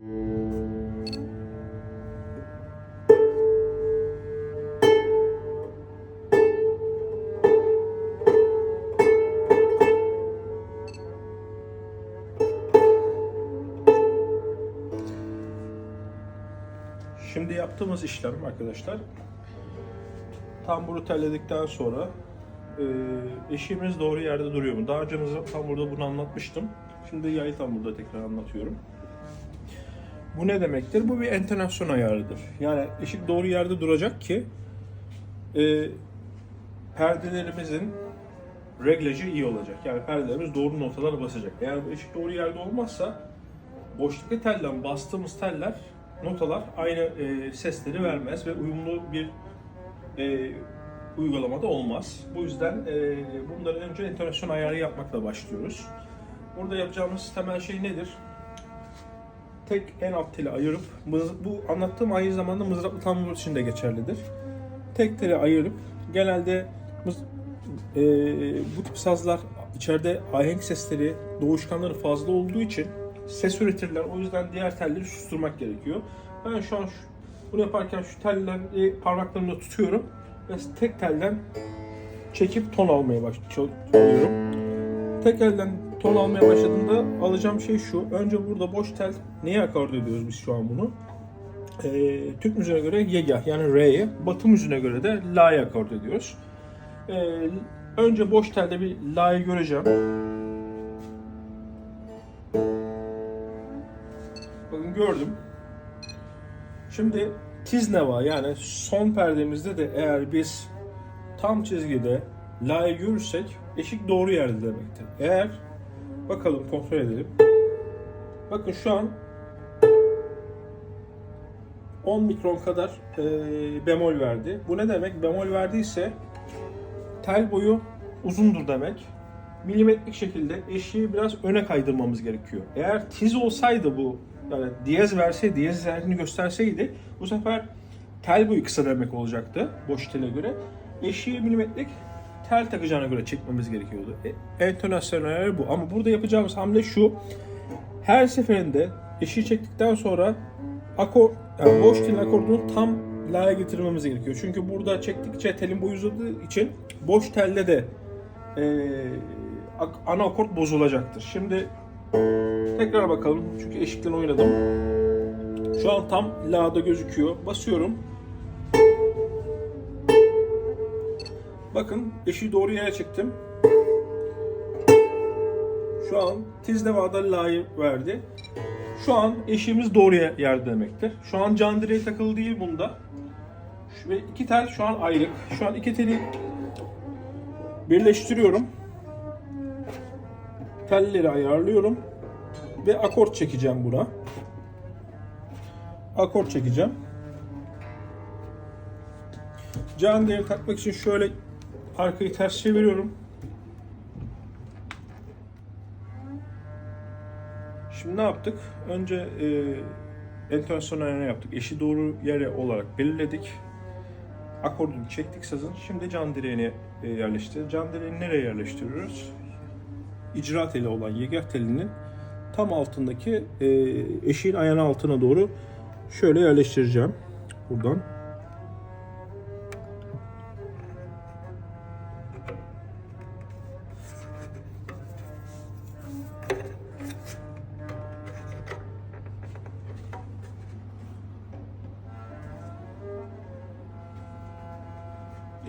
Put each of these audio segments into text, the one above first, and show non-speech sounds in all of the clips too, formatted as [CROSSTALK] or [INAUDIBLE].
Şimdi yaptığımız işlem arkadaşlar tamburu telledikten sonra e, eşiğimiz doğru yerde duruyor mu? Daha önce mızrap tamburda bunu anlatmıştım. Şimdi yay tamburda tekrar anlatıyorum. Bu ne demektir? Bu bir entonasyon ayarıdır. Yani eşik doğru yerde duracak ki e, perdelerimizin reglajı iyi olacak. Yani perdelerimiz doğru notalara basacak. Eğer bu eşik doğru yerde olmazsa boşlukta tellen bastığımız teller notalar aynı e, sesleri vermez ve uyumlu bir e, uygulamada olmaz. Bu yüzden e, bunların önce entonasyon ayarı yapmakla başlıyoruz. Burada yapacağımız temel şey nedir? Tek en alt teli ayırıp, bu anlattığım aynı zamanda mızraplı tambur için de geçerlidir. Tek teli ayırıp, genelde mız- e, bu tip sazlar içeride ahenk sesleri, doğuşkanları fazla olduğu için ses üretirler. O yüzden diğer telleri susturmak gerekiyor. Ben şu an şu, bunu yaparken şu telleri parmaklarımla tutuyorum ve tek telden çekip ton almaya başlıyorum. Tek elden ton almaya başladığımda alacağım şey şu. Önce burada boş tel neye akord ediyoruz biz şu an bunu? Ee, Türk müziğine göre yegah yani re'ye, batı müziğine göre de la'ya akord ediyoruz. Ee, önce boş telde bir la'yı göreceğim. Bakın gördüm. Şimdi tiz neva yani son perdemizde de eğer biz tam çizgide la'yı görürsek eşik doğru yerde demektir. Eğer bakalım kontrol edelim. Bakın şu an 10 mikron kadar e, bemol verdi. Bu ne demek? Bemol verdiyse tel boyu uzundur demek. Milimetrik şekilde eşiği biraz öne kaydırmamız gerekiyor. Eğer tiz olsaydı bu yani diyez verseydi, diyez işaretini gösterseydi bu sefer tel boyu kısa demek olacaktı boş tele göre. Eşiği milimetrik tel takacağına göre çekmemiz gerekiyordu. E, entonasyon ayarı bu. Ama burada yapacağımız hamle şu. Her seferinde eşiği çektikten sonra akor, yani boş telin akordunu tam la'ya getirmemiz gerekiyor. Çünkü burada çektikçe telin boyu uzadığı için boş telde de e, ana akort bozulacaktır. Şimdi tekrar bakalım. Çünkü eşikten oynadım. Şu an tam la'da gözüküyor. Basıyorum. Bakın eşiği doğru yere çektim. Şu an tiz nevada la'yı verdi. Şu an eşiğimiz doğru yer- yerde demektir. Şu an can direği takılı değil bunda. Ve iki tel şu an ayrık. Şu an iki teli birleştiriyorum. Telleri ayarlıyorum. Ve akort çekeceğim buna. Akort çekeceğim. Can direği takmak için şöyle arkayı ters çeviriyorum. Şimdi ne yaptık? Önce e, entonasyon ayarını yaptık. Eşi doğru yere olarak belirledik. Akordunu çektik sazın. Şimdi can direğini e, yerleştirdik. Can direğini nereye yerleştiriyoruz? İcra teli olan yegah telinin tam altındaki e, eşiğin ayağının altına doğru şöyle yerleştireceğim. Buradan.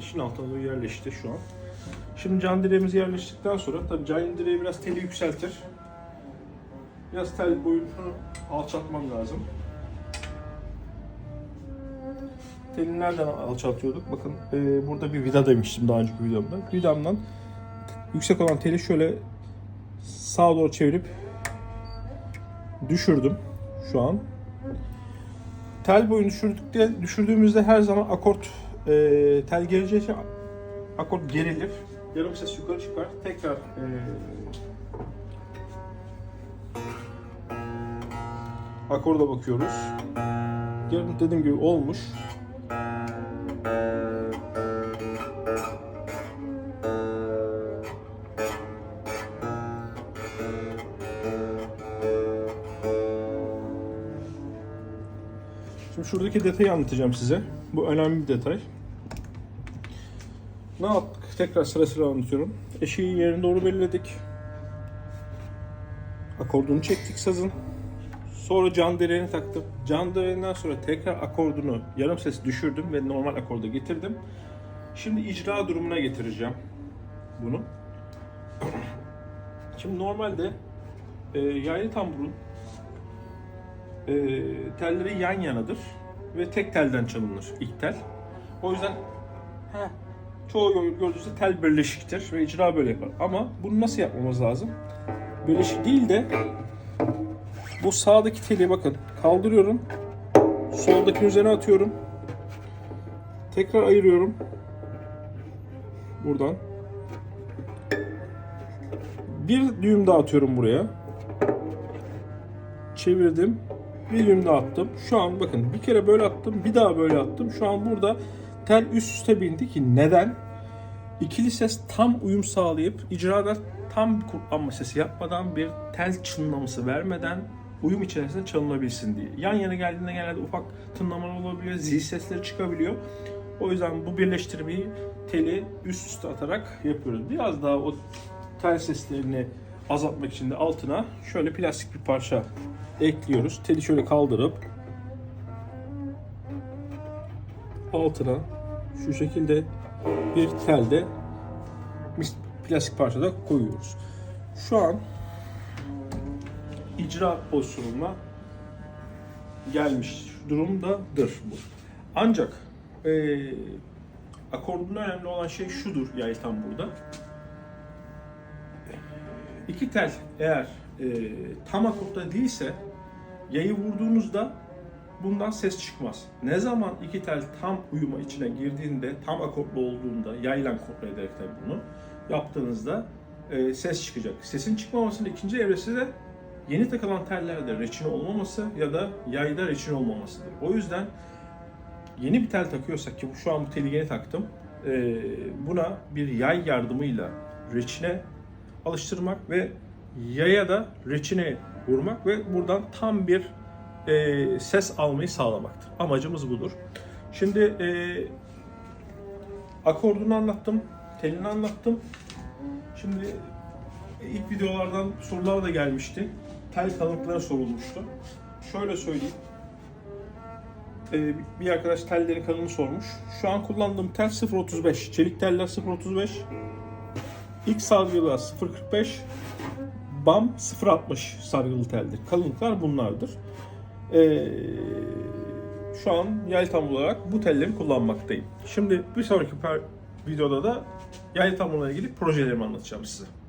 İşin altına doğru yerleşti şu an. Şimdi can direğimizi yerleştirdikten sonra tabii can direği biraz teli yükseltir. Biraz tel boyunu alçaltmam lazım. Teli nereden alçaltıyorduk? Bakın e, burada bir vida demiştim daha önceki videomda. Vidamdan yüksek olan teli şöyle sağa doğru çevirip düşürdüm şu an. Tel boyunu düşürdükte, düşürdüğümüzde her zaman akort e, tel geleceği için akort gerilir. Yarım ses yukarı çıkar. Tekrar e, akorda bakıyoruz. Yarım dediğim gibi olmuş. Şuradaki detayı anlatacağım size. Bu önemli bir detay. Ne yaptık? Tekrar sıra sıra anlatıyorum. Eşiği yerine doğru belirledik. Akordunu çektik sazın. Sonra can direğini taktım. Can direğinden sonra tekrar akordunu yarım ses düşürdüm ve normal akorda getirdim. Şimdi icra durumuna getireceğim bunu. [CLEARS THROAT] Şimdi normalde e, yaylı tamburun e, telleri yan yanadır ve tek telden çalınır ilk tel. O yüzden heh, çoğu gördüğünüzde tel birleşiktir ve icra böyle yapar. Ama bunu nasıl yapmamız lazım? Birleşik değil de bu sağdaki teli bakın kaldırıyorum. Soldaki üzerine atıyorum. Tekrar ayırıyorum. Buradan. Bir düğüm daha atıyorum buraya. Çevirdim. Daha attım. Şu an bakın bir kere böyle attım. Bir daha böyle attım. Şu an burada tel üst üste bindi ki neden? İkili ses tam uyum sağlayıp icrada tam kullanma sesi yapmadan bir tel çınlaması vermeden uyum içerisinde çalınabilsin diye. Yan yana geldiğinde genelde ufak tınlamalar olabiliyor, zil sesleri çıkabiliyor. O yüzden bu birleştirmeyi teli üst üste atarak yapıyoruz. Biraz daha o tel seslerini azaltmak için de altına şöyle plastik bir parça ekliyoruz. Teli şöyle kaldırıp altına şu şekilde bir telde plastik parçada koyuyoruz. Şu an icra pozisyonuna gelmiş durumdadır bu. Ancak eee akordun önemli olan şey şudur yay tam burada. İki tel eğer eee, tam akortta değilse yayı vurduğunuzda bundan ses çıkmaz. Ne zaman iki tel tam uyuma içine girdiğinde, tam akortlu olduğunda, yayla kontrol ederek tabii bunu yaptığınızda e, ses çıkacak. Sesin çıkmamasının ikinci evresi de yeni takılan tellerde reçine olmaması ya da yayda reçine olmamasıdır. O yüzden yeni bir tel takıyorsak ki şu an bu teli yeni taktım, e, buna bir yay yardımıyla reçine alıştırmak ve yaya da reçine vurmak ve buradan tam bir e, ses almayı sağlamaktır. Amacımız budur. Şimdi e, akordunu anlattım, telini anlattım. Şimdi ilk videolardan sorular da gelmişti. Tel kalınlıkları sorulmuştu. Şöyle söyleyeyim. E, bir arkadaş telleri kalını sormuş. Şu an kullandığım tel 0.35. Çelik teller 0.35. İlk sargılar 0.45. BAM 0.60 sargılı teldir. Kalınlıklar bunlardır. Ee, şu an yay tam olarak bu telleri kullanmaktayım. Şimdi bir sonraki videoda da yay tamına ilgili projelerimi anlatacağım size.